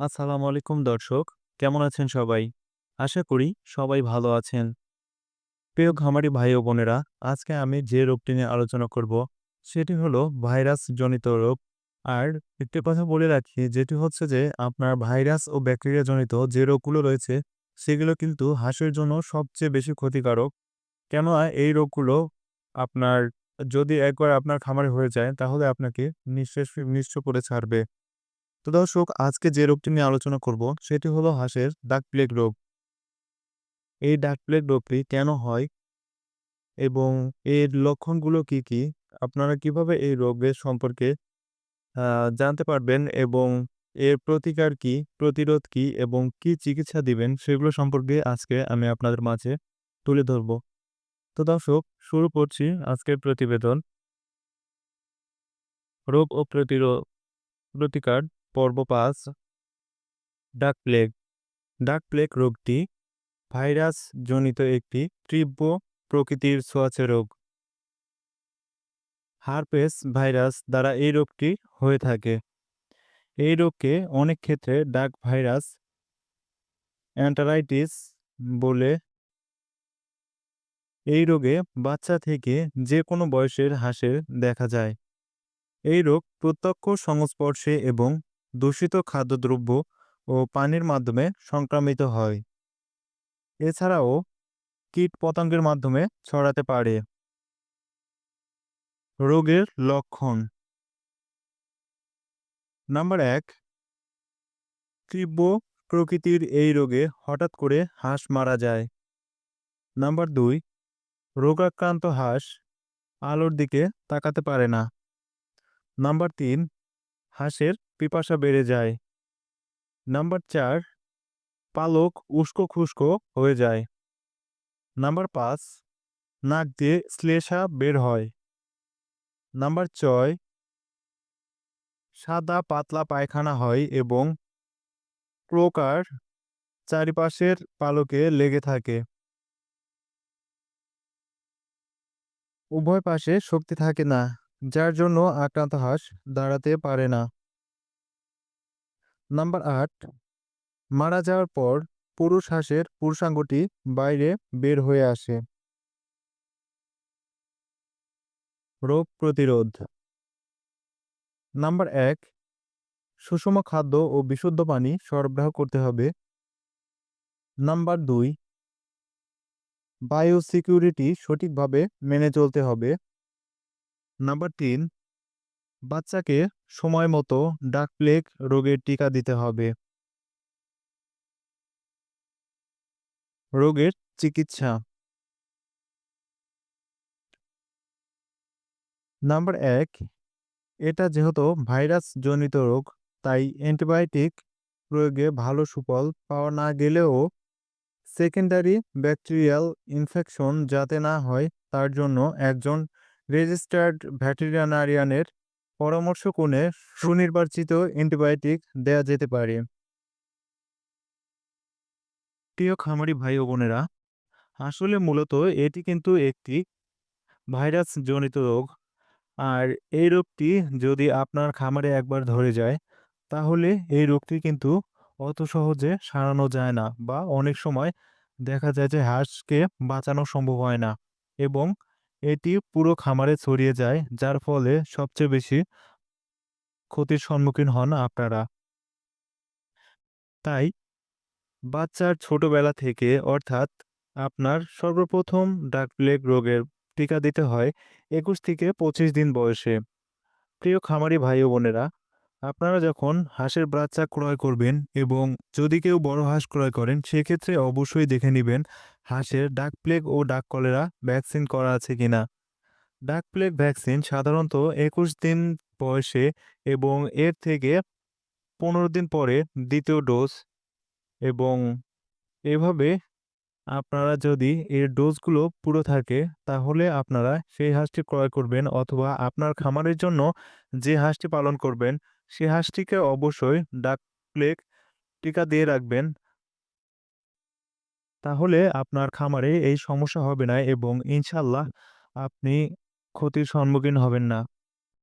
আসসালামু আলাইকুম দর্শক, কেমন আছেন সবাই? আশা করি সবাই ভালো আছেন। প্রিয় খামারি ভাই ও বোনেরা, আজকে আমি যে রোগটি নিয়ে আলোচনা করব, সেটি হলো ভাইরাস জনিত রোগ। আর একটি কথা বলে রাখি, যেটি হচ্ছে যে আপনার ভাইরাস ও ব্যাকটেরিয়া জনিত যে রোগগুলো রয়েছে, সেগুলো কিন্তু হাঁসের জন্য সবচেয়ে বেশি ক্ষতিকারক। কেননা এই রোগগুলো আপনার, যদি একবার আপনার খামারে হয়ে যায়, তাহলে আপনাকে নিঃশ্বাস নিঃস্ব করে ছাড়বে। তো দর্শক, আজকে যে রোগটি নিয়ে আলোচনা করব, সেটি হলো হাঁসের ডাক প্লেগ রোগ। এই ডাক প্লেগ রোগটি কেন হয় এবং এর লক্ষণগুলো কি কি? আপনারা কীভাবে এই রোগের সম্পর্কে জানতে পারবেন এবং এর প্রতিকার কি, প্রতিরোধ কি এবং কি চিকিৎসা দিবেন, সেগুলো সম্পর্কে আজকে আমি আপনাদের মাঝে তুলে ধরব। তো দর্শক, শুরু করছি আজকের প্রতিবেদন। রোগ ও প্রতিরোধ, প্রতিকার পর্ব পাঁচ। ডাক প্লেগ। ডাক প্লেগ রোগটি ভাইরাস জনিত একটি তীব্র প্রকৃতির ছোঁয়াচে রোগ। হারপেস ভাইরাস দ্বারা এই রোগটি হয়ে থাকে। এই রোগকে অনেক ক্ষেত্রে ডাক ভাইরাস অ্যান্টারাইটিস বলে। এই রোগে বাচ্চা থেকে যে কোনো বয়সের হাঁসের দেখা যায়। এই রোগ প্রত্যক্ষ সংস্পর্শে এবং দূষিত খাদ্যদ্রব্য ও পানির মাধ্যমে সংক্রামিত হয়। এছাড়াও কীট পতঙ্গের মাধ্যমে ছড়াতে পারে। রোগের লক্ষণ নাম্বার এক, তীব্র প্রকৃতির এই রোগে হঠাৎ করে হাঁস মারা যায়। নাম্বার দুই, রোগাক্রান্ত হাঁস আলোর দিকে তাকাতে পারে না। নাম্বার তিন, হাঁসের পিপাসা বেড়ে যায়। নাম্বার চার, পালক উস্কো খুস্কো হয়ে যায়। নাম্বার পাঁচ, নাক দিয়ে শ্লেষা বের হয়। নাম্বার ছয়, সাদা পাতলা পায়খানা হয় এবং ক্রোকার চারিপাশের পালকে লেগে থাকে। উভয় পাশে শক্তি থাকে না, যার জন্য আক্রান্ত হাঁস দাঁড়াতে পারে না। নাম্বার আট, মারা যাওয়ার পর পুরুষ হাঁসের পুরুষাঙ্গটি বাইরে বের হয়ে আসে। রোগ প্রতিরোধ। নাম্বার এক, সুষম খাদ্য ও বিশুদ্ধ পানি সরবরাহ করতে হবে। নাম্বার দুই বায়ো সিকিউরিটি সঠিকভাবে মেনে চলতে হবে। নাম্বার তিন, বাচ্চাকে সময় মতো ডাক প্লেগ রোগের টিকা দিতে হবে। রোগের চিকিৎসা। নাম্বার এক, এটা যেহেতু ভাইরাস জনিত রোগ, তাই অ্যান্টিবায়োটিক প্রয়োগে ভালো সুফল পাওয়া না গেলেও সেকেন্ডারি ব্যাকটেরিয়াল ইনফেকশন যাতে না হয়, তার জন্য একজন রেজিস্টার্ড ভ্যাটেরিনারিয়ানের পরামর্শ কোণে সুনির্বাচিত অ্যান্টিবায়োটিক দেয়া যেতে পারে। প্রিয় খামারি ভাই ও বোনেরা, আসলে মূলত এটি কিন্তু একটি ভাইরাস জনিত রোগ। আর এই রোগটি যদি আপনার খামারে একবার ধরে যায়, তাহলে এই রোগটি কিন্তু অত সহজে সারানো যায় না বা অনেক সময় দেখা যায় যে হাঁসকে বাঁচানো সম্ভব হয় না। এবং এটি পুরো খামারে ছড়িয়ে যায়, যার ফলে সবচেয়ে বেশি ক্ষতির সম্মুখীন হন আপনারা। তাই বাচ্চার ছোটবেলা থেকে অর্থাৎ আপনার সর্বপ্রথম ডাক প্লেগ রোগের টিকা দিতে হয় একুশ থেকে পঁচিশ দিন বয়সে। প্রিয় খামারি ভাই বোনেরা আপনারা যখন হাঁসের বাচ্চা ক্রয় করবেন এবং যদি কেউ বড় হাঁস ক্রয় করেন, সেক্ষেত্রে অবশ্যই দেখে নেবেন হাঁসের ডাক প্লেগ ও ডাক কলেরা ভ্যাকসিন করা আছে কিনা। ডাক প্লেগ ভ্যাকসিন সাধারণত একুশ দিন বয়সে এবং এর থেকে পনেরো দিন পরে দ্বিতীয় ডোজ এবং এভাবে আপনারা যদি এর ডোজগুলো পুরো থাকে, তাহলে আপনারা সেই হাঁসটি ক্রয় করবেন অথবা আপনার খামারের জন্য যে হাঁসটি পালন করবেন সে হাঁসটিকে অবশ্যই ডাক প্লেক টিকা দিয়ে রাখবেন। তাহলে আপনার খামারে এই সমস্যা হবে না এবং ইনশাল্লাহ আপনি ক্ষতির সম্মুখীন হবেন না।